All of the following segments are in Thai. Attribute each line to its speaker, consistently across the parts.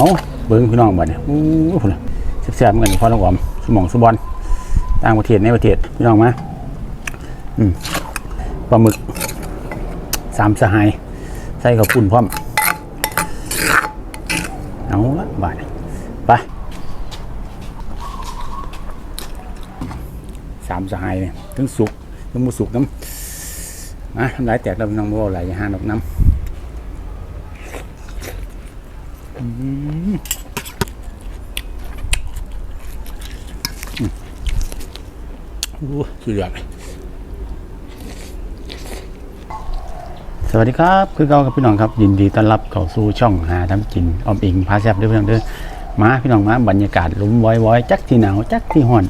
Speaker 1: เอาเบิ้งพี่น้องบัดเนี่ยโอ้โหพุ่นแซ่บๆเหมือนกันพ่อน้องหอมสมองสมบอลต่างประเทศในประเทศพี่น้องมาอืมปลาหมึกสามสหายใส่กับปุ่นพร้อมเอาละบาดไปสามสหายเนี่ยทั้งสุกทั้งมูสุกน้ำมาทำลายแตกแล้วน้องบ่เอาไหลายอย่าหาดอกน้ำ โอ้สุดยอดสวัสดีครับ คือเกากับพี่น้องครับ ยินดีต้อนรับเข้าสู่ช่องหาทำกินออมอิงพาแซบด้วยพี่น้องเด้อมาพี่น้องมาบรรยากาศลุ้มว้อยว้อยจักที่หนาวจักที่ห้อน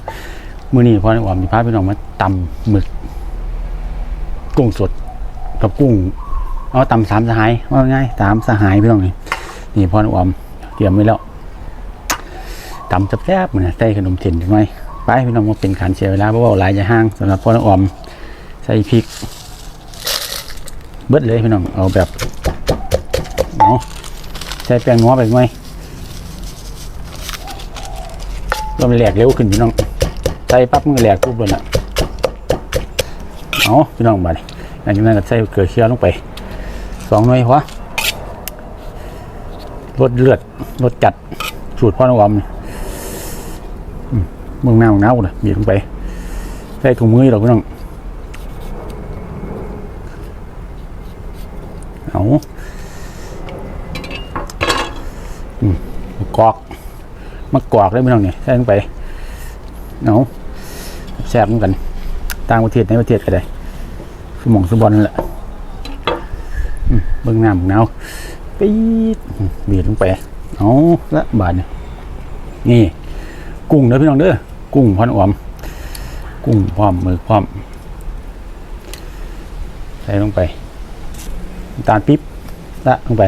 Speaker 1: มื้อนี้พอในออมมีพาพี่น้องมาตำหมึก กุ้งสดกับกุ้ง เอาตำสามสหายว่าง่ายสามสหายพี่น้องนี่ นี่พอในออมเตรียมไว้แล้วตำแซ่บๆเหมือนใส่ขนมเทียนจังไงไปพี่น้องมาเป็นขันเสียเวลาเพราะว่าหลายจะห้างสำหรับพ่อน้ออมใส่พริก เบิดเลยพี่น้องเอาแบบเอาะใส่แป้งนัวไปไหมก็มันแหลกเร็วขึ้นพี่น้องใส่ปั๊บมันแหลกปุ๊บเลยน่ะเอาพี่น้องมาดิหลังจากนั้นก็ใส่เกลือเคี่ยวลงไปสองหน่วยพอ รสเลือดรสจัดสูตรพ่อน้องออมนี่เมืองหน้าเมืองหนาวนะบีบลงไปใส่ถุงมือหรอกพี่น้องเอาอืมกอกมะกอกเลยพี่น้องเนี่ยใส่ลงไปเอาแซ่บเหมือนกันต่างประเทศในประเทศก็ได้สมองสมบอลนั่นแหละมเบื้องหน้าเมืองหนา ปี๊ดบีบลงไปเอาละบาทเนี่ยนี่ กุ้งเด้อพี่น้องเด้อกุ้งพันออม กุ้งพร้อมมือพร้อมใส่ลงไปตาลปิ๊บละลงไป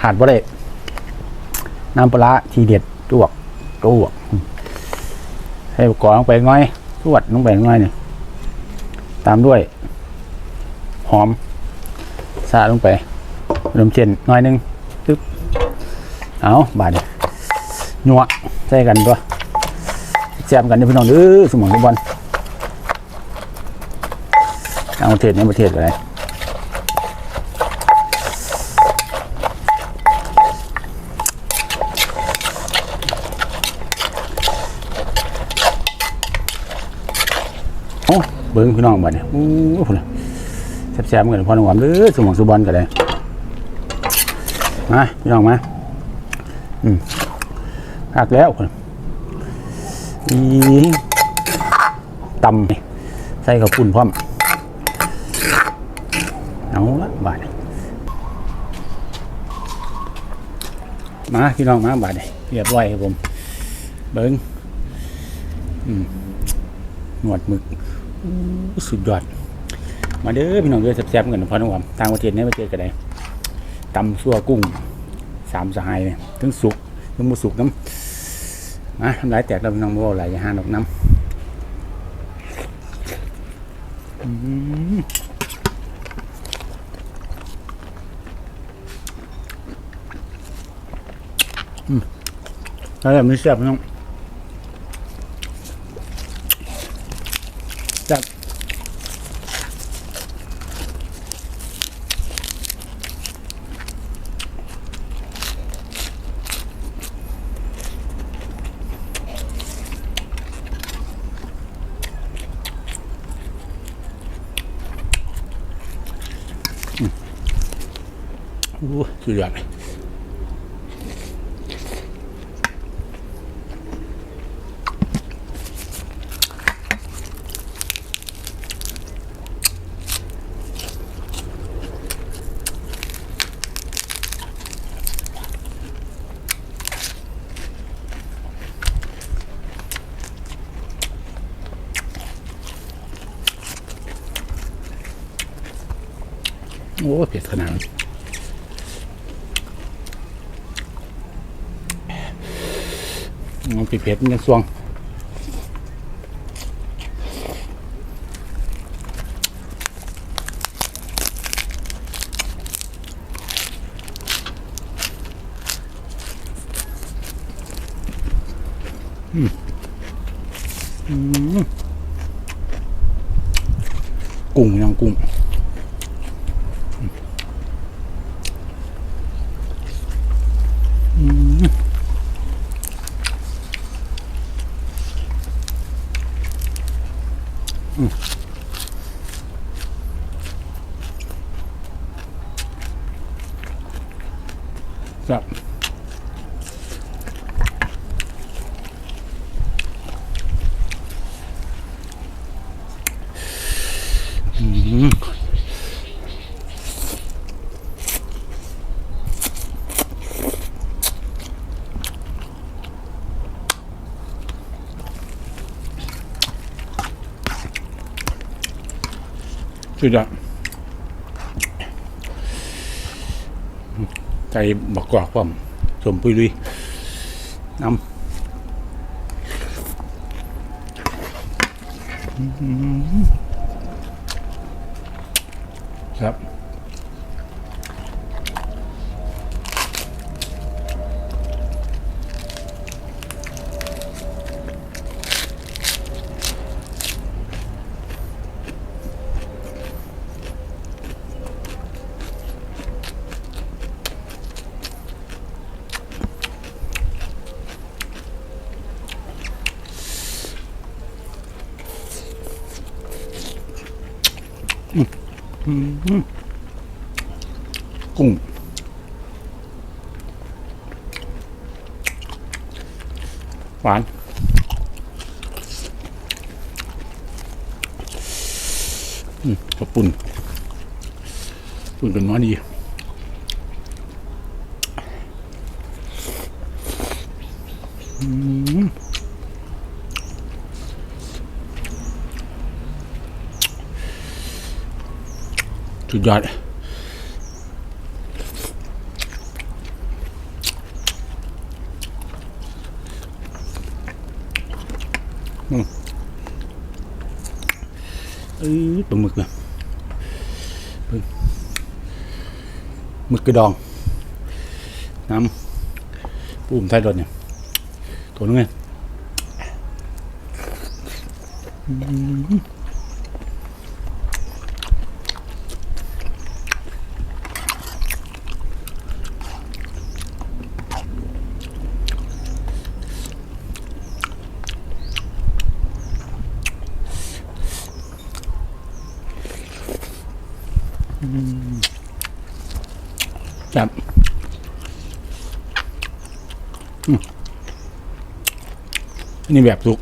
Speaker 1: ขาดบ่ได้น้ำปลาร้าทีเด็ดจวกจวกให้กรอลงไปง่อยจวดลงไปง่อยเนี่ยตามด้วย หอมสาลงไป ขนมเจียนน้อยหนึงตึ๊บเอาบาดเนี่ยนัวใส่กันตัวแซมกันนี่พี่น้องเด้อสมองทุกวันต่างประเทศในประเทศอะไรโอ้เบิ้งพี่น้องบัดเนี่ยโอ้พุ่นแซ่บๆเหมือนพ่อหนุ่มเด้อสมองสุบอลกันเลย มาพี่น้องมาหักแล้วคนอีตำใส่ข้าวปุ้นพร้อม เอาละบาดมาพี่น้องมาบาดเรียบร้อยครับผม เบิ้งหนวดหมึกสุดยอด มาเด้อพี่น้องเด้อแซ่บๆกันพอน้องหวามต่างประเทศในประเทศก็ได้ ตำซั่วกุ้งสามสหายเนี่ยถึงสุกถึงมูสุกน้ำนะทำลายแตกเราพี่น้องบ่เอาไหลอย่าหาดอกน้ำอืมอืมแล้วแบบนี้แซ่บน้อง อู้สุดยอดเลยโอ้เผ็ดขนาดนั้น มันเผ็ดเป็นยังสวงอืมอืมกุ้งยังกุ้ง ครับ อืม สุดยอดใจบักกอกผมสมปุยลุยน้ำอืม กุ้งหวาน อืมขอบปุ่นปุ่นกันน้อยดีอืม สุดยอดเอ้ยปลาหมึกนะเพิ่งหมึกกระดอง น้ำปูมไทยรถเนี่ยตัวนึงไงอื จับอืมนนี่แบบสุก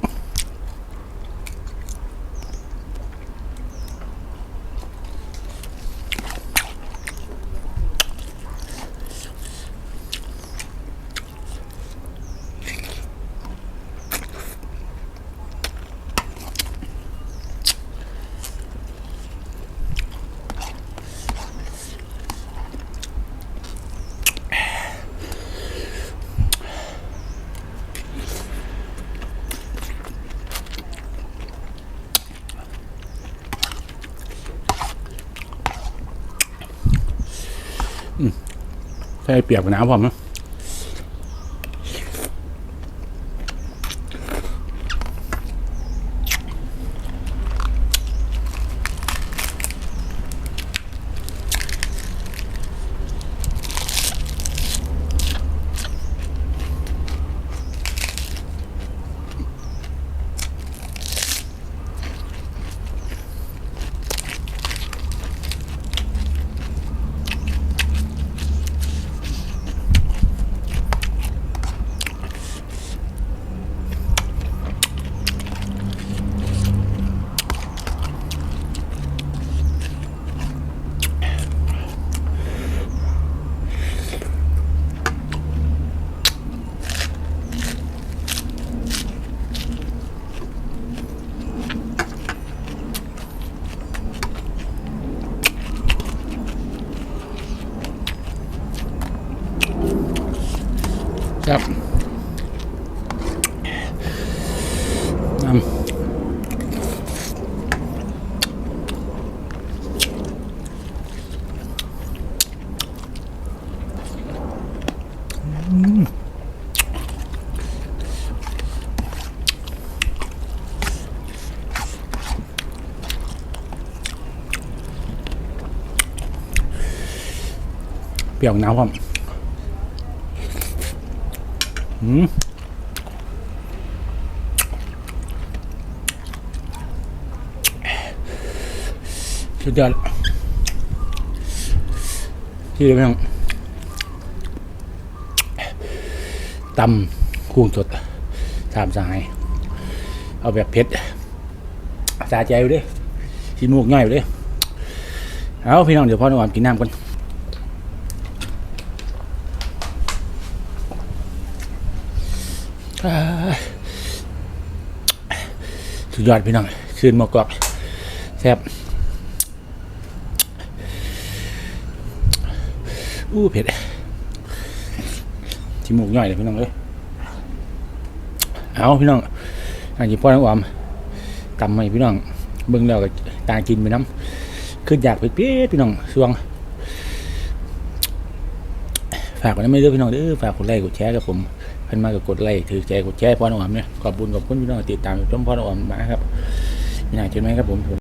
Speaker 1: ใช่เปียกกว่าน้ำผมนะ ครับเปรี้ยวน้ำครับ อืมสุดยอดที่เรียกว่าตำกุ้งสดสามสาย เอาแบบเผ็ดสาใจอยู่เดิขี้มูกง่ายอยู่เดิเอาพี่น้องเดี๋ยวพ่อหนุ่มกินน้ำกันอ่า สุดยอดพี่น้องคืนมอกกอกแซ่บอู้เผ็ดขี้มูกง่ายเลยพี่น้องเลยเอาพี่น้องอันนี้พ่อหนุ่มตำให้พี่น้อง เบิ่งแล้วก็ตากินไปน้ำขึ้นอยากเผ็ดๆพี่น้องสวง ฝากไว้นะไม่เด้อพี่น้องเด้อฝากกดไลค์กดแชร์กับผม เพิ่นมากกดไลค์ถือใจกดแชร์พ่อหนุ่มเนี่ยขอบคุณขอบคุณพี่น้องติดตามชมพ่อหนุ่มมาครับนี่น้องเจอไหมครับผม